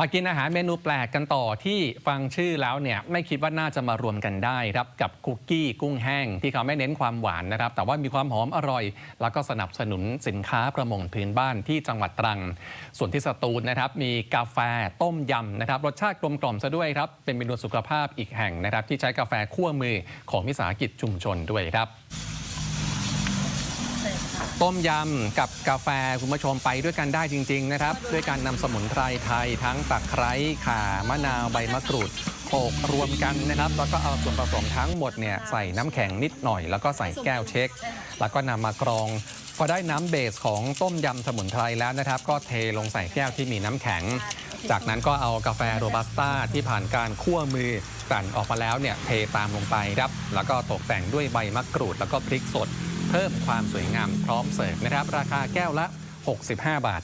มากินอาหารเมนูแปลกกันต่อที่ฟังชื่อแล้วเนี่ยไม่คิดว่าน่าจะมารวมกันได้ครับกับคุกกี้กุ้งแห้ง ที่เขาไม่เน้นความหวานนะครับ แต่ว่ามีความหอมอร่อย แล้วก็สนับสนุนสินค้าประมงพื้นบ้านที่จังหวัดตรัง ส่วนที่สตูลนะครับมีกาแฟต้มยำนะครับรสชาติกลมกล่อมซะด้วยครับเป็นเมนูสุขภาพอีกแห่งนะครับที่ใช้กาแฟคั่วมือของวิสาหกิจชุมชนด้วยครับ ต้มยำกับกาแฟคุณผู้ชมไปด้วยกันได้จริง ๆ นะครับ ด้วยการนำสมุนไพรไทยทั้งตะไคร้ข่ามะนาวใบมะกรูดโขลกรวมกันนะครับ แล้วก็เอาส่วนผสมทั้งหมดเนี่ยใส่น้ำแข็งนิดหน่อย แล้วก็ใส่แก้วเช็ค แล้วก็นำมากรอง พอได้น้ำเบสของต้มยำสมุนไพรแล้วนะครับ ก็เทลงใส่แก้วที่มีน้ำแข็ง จากนั้นก็เอากาแฟโรบัสต้าที่ผ่านการคั่วมือกลั่นออกมาแล้วเนี่ยเทตามลงไปครับ แล้วก็ตกแต่งด้วยใบมะกรูด แล้วก็พริกสด เพิ่มความสวยงามพร้อมเสิร์ฟนะครับ ราคาแก้วละ 65 บาท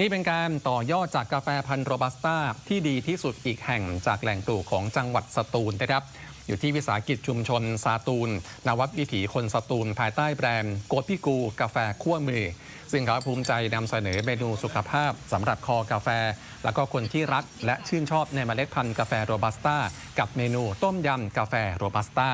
นี่เป็นการต่อยอดจากกาแฟพันธุ์โรบัสต้าที่ดีที่สุดอีกแห่งจากแหล่งปลูกของจังหวัดสตูลนะครับ อยู่ที่วิสาหกิจชุมชนซาตูล นวัดวิถีคนสตูล ภายใต้แบรนด์โกดพิกูกาแฟคั่วมือ ซึ่งเขาภูมิใจนำเสนอเมนูสุขภาพสำหรับคอกาแฟ แล้วก็คนที่รักและชื่นชอบในเมล็ดพันธุ์กาแฟโรบัสต้ากับเมนูต้มยำกาแฟโรบัสต้า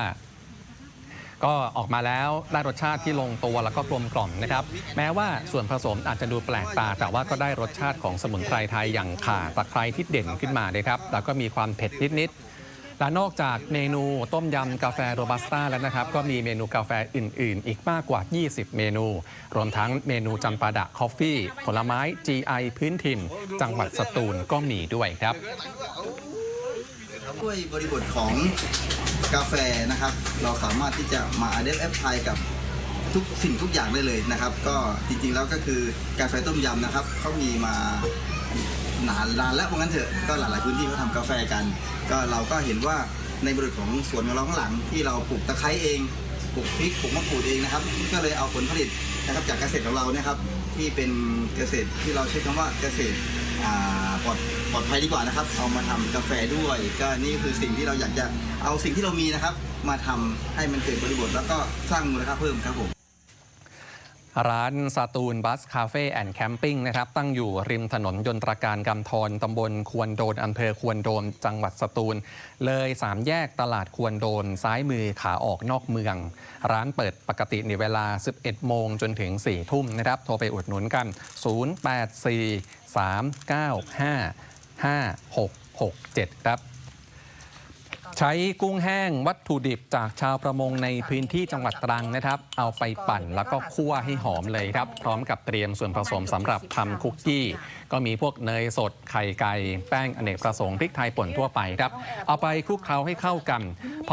ก็ออกมาแล้วได้รสชาติที่ลงตัวแล้วก็กลมกล่อมนะครับ แม้ว่าส่วนผสมอาจจะดูแปลกตา แต่ว่าก็ได้รสชาติของสมุนไพรไทยอย่างข่าตะไคร้ที่เด่นขึ้นมาเลยครับแล้วก็มีความเผ็ดนิดๆและนอกจากเมนูต้มยำกาแฟโรบัสต้าแล้วนะครับ ก็มีเมนูกาแฟอื่น ๆ อีกมากกว่า 20 เมนู รวมทั้งเมนูจำปาดะคอฟฟี่ ผลไม้ GI พื้นถิ่น จังหวัดสตูลก็มีด้วยครับด้วยบริบทของ กาแฟนะครับ เราสามารถที่จะมาอัดแอปพลายกับทุกสิ่งทุกอย่างได้เลยนะครับ ก็จริงๆแล้วก็คือกาแฟต้มยำนะครับเขามีมานานนานแล้วเพราะงั้นเถอะก็หลายๆพื้นที่เขาทำกาแฟกัน ก็เราก็เห็นว่าในบริบทของสวนของเราข้างหลังที่เราปลูกตะไคร้เองปลูกพริกปลูกมะกรูดเองนะครับ ก็เลยเอาผลผลิตนะครับจากเกษตรของเราเนี่ยครับที่เป็นเกษตรที่เราใช้คำว่าเกษตร ปลอดปลอดภัยดีกว่านะครับ เอามาทำกาแฟด้วย ก็นี่คือสิ่งที่เราอยากจะเอาสิ่งที่เรามีนะครับ มาทำให้มันเกิดบริบทแล้วก็สร้างมูลค่าเพิ่มครับผม ร้านสตูลบัสคาเฟ่แอนด์แคมปิ้งนะครับตั้งอยู่ริมถนนยนตรการกำธรตำบลควนโดนอำเภอควนโดนจังหวัดสตูล เลยสามแยกตลาดควนโดนซ้ายมือขาออกนอกเมือง ร้านเปิดปกติในเวลา 11 โมงจนถึง 4 ทุ่มนะครับ โทรไปอุดหนุนกัน 084 395 5667 ครับ ใช้กุ้งแห้งวัตถุดิบจากชาวประมงในพื้นที่จังหวัดตรังนะครับ เอาไปปั่นแล้วก็คั่วให้หอมเลยครับ พร้อมกับเตรียมส่วนผสมสำหรับทำคุกกี้ ก็มีพวกเนยสดไข่ไก่ แป้งอเนกประสงค์พริกไทยป่นทั่วไปครับ เอาไปคลุกเคล้าให้เข้ากัน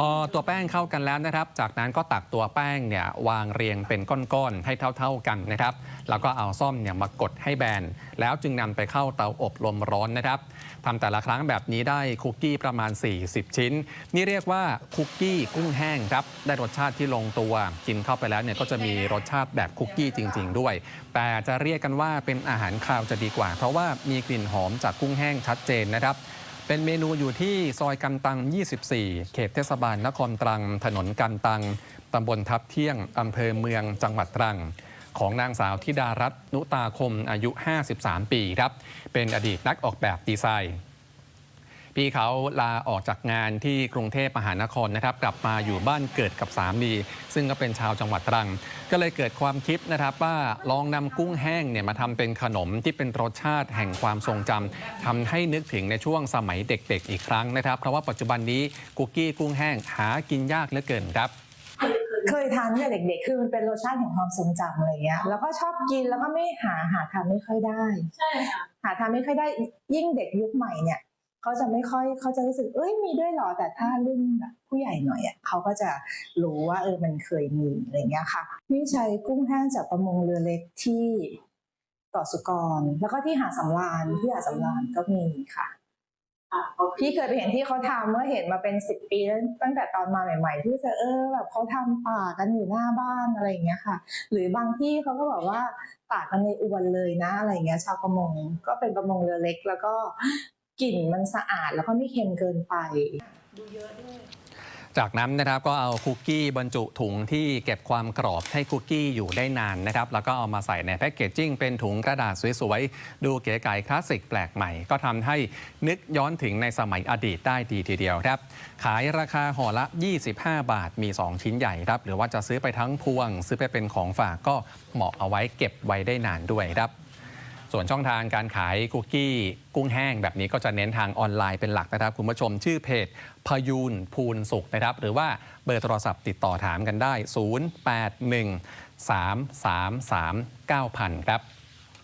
พอตัวแป้งเข้ากันแล้วนะครับ จากนั้นก็ตักตัวแป้งเนี่ยวางเรียงเป็นก้อนๆให้เท่าๆกันนะครับ แล้วก็เอาซ่อมเนี่ยมากดให้แบน แล้วจึงนำไปเข้าเตาอบลมร้อนนะครับทำแต่ละครั้งแบบนี้ได้คุกกี้ประมาณ 40 ชิ้น นี่เรียกว่าคุกกี้กุ้งแห้งครับ ได้รสชาติที่ลงตัว กินเข้าไปแล้วเนี่ยก็จะมีรสชาติแบบคุกกี้จริง ๆ ด้วย แต่จะเรียกกันว่าเป็นอาหารคาวจะดีกว่า เพราะว่ามีกลิ่นหอมจากกุ้งแห้งชัดเจนนะครับ เป็นเมนูอยู่ที่ซอยกันตัง 24 เขตเทศบาลนครตรัง ถนนกันตัง ตำบลทับเที่ยง อำเภอเมือง จังหวัดตรัง ของนางสาวธิดารัตน์นุตาคม อายุ 53 ปีครับ เป็นอดีตนักออกแบบดีไซน์ พี่เขาลาออกจากงานที่กรุงเทพมหานครนะครับ กลับมาอยู่บ้านเกิดกับสามีซึ่งก็เป็นชาวจังหวัดตรัง ก็เลยเกิดความคิดนะครับว่าลองนำกุ้งแห้งเนี่ยมาทำเป็นขนมที่เป็นรสชาติแห่งความทรงจำทำให้นึกถึงในช่วงสมัยเด็กๆ อีกครั้งนะครับ เพราะว่าปัจจุบันนี้กุกกี้กุ้งแห้งหากินยากเหลือเกินครับเคยทานตั้งแต่เด็กๆ คือมันเป็นรสชาติแห่งความทรงจำอะไรเงี้ย แล้วก็ชอบกินแล้วก็ไม่หาหาทานไม่ค่อยได้ ใช่ค่ะ หาทานไม่ค่อยได้ ยิ่งเด็กยุคใหม่เนี่ย เขาจะไม่ค่อยเขาจะรู้สึกเอ้ยมีด้วยเหรอแต่ถ้ารุ่นแบบผู้ใหญ่หน่อยอะเขาก็จะรู้ว่าเออมันเคยมีอะไรเงี้ยค่ะพี่ใช้กุ้งแห้งจากประมงเรือเล็กที่เกาะสุกร แล้วก็ที่หาดสำราญที่หาดสำราญก็มีค่ะค่ะพี่เคยไปเห็นที่เขาทำเมื่อเห็นมาเป็นสิบปีแล้วตั้งแต่ตอนมาใหม่ ๆ ที่จะเออแบบเขาทำป่ากันอยู่หน้าบ้านอะไรอย่างเงี้ยค่ะ หรือบางที่เขาก็บอกว่าป่ากันในอวนเลยนะอะไรอย่างเงี้ย ชาวประมงก็เป็นประมงเรือเล็ก แล้วก็ กลิ่นมันสะอาดแล้วก็ไม่เค็มเกินไปจากนั้นนะครับก็เอาคุกกี้บรรจุถุงที่เก็บความกรอบให้คุกกี้อยู่ได้นานนะครับ แล้วก็เอามาใส่ในแพ็กเกจจิ้งเป็นถุงกระดาษสวยๆ ดูเก๋ไก๋คลาสสิกแปลกใหม่ ก็ทำให้นึกย้อนถึงในสมัยอดีตได้ดีทีเดียวครับ ขายราคาห่อละ 25 บาทมี 2 ชิ้นใหญ่ครับ หรือว่าจะซื้อไปทั้งพวง ซื้อไปเป็นของฝากก็เหมาะเอาไว้เก็บไว้ได้นานด้วยครับ ส่วนช่องทางการขายคุกกี้กุ้งแห้งแบบนี้ก็จะเน้นทางออนไลน์เป็นหลักนะครับ คุณผู้ชมชื่อเพจพยูนภูนสุขนะครับ หรือว่าเบอร์โทรศัพท์ติดต่อถามกันได้ 081 333 9000 ครับ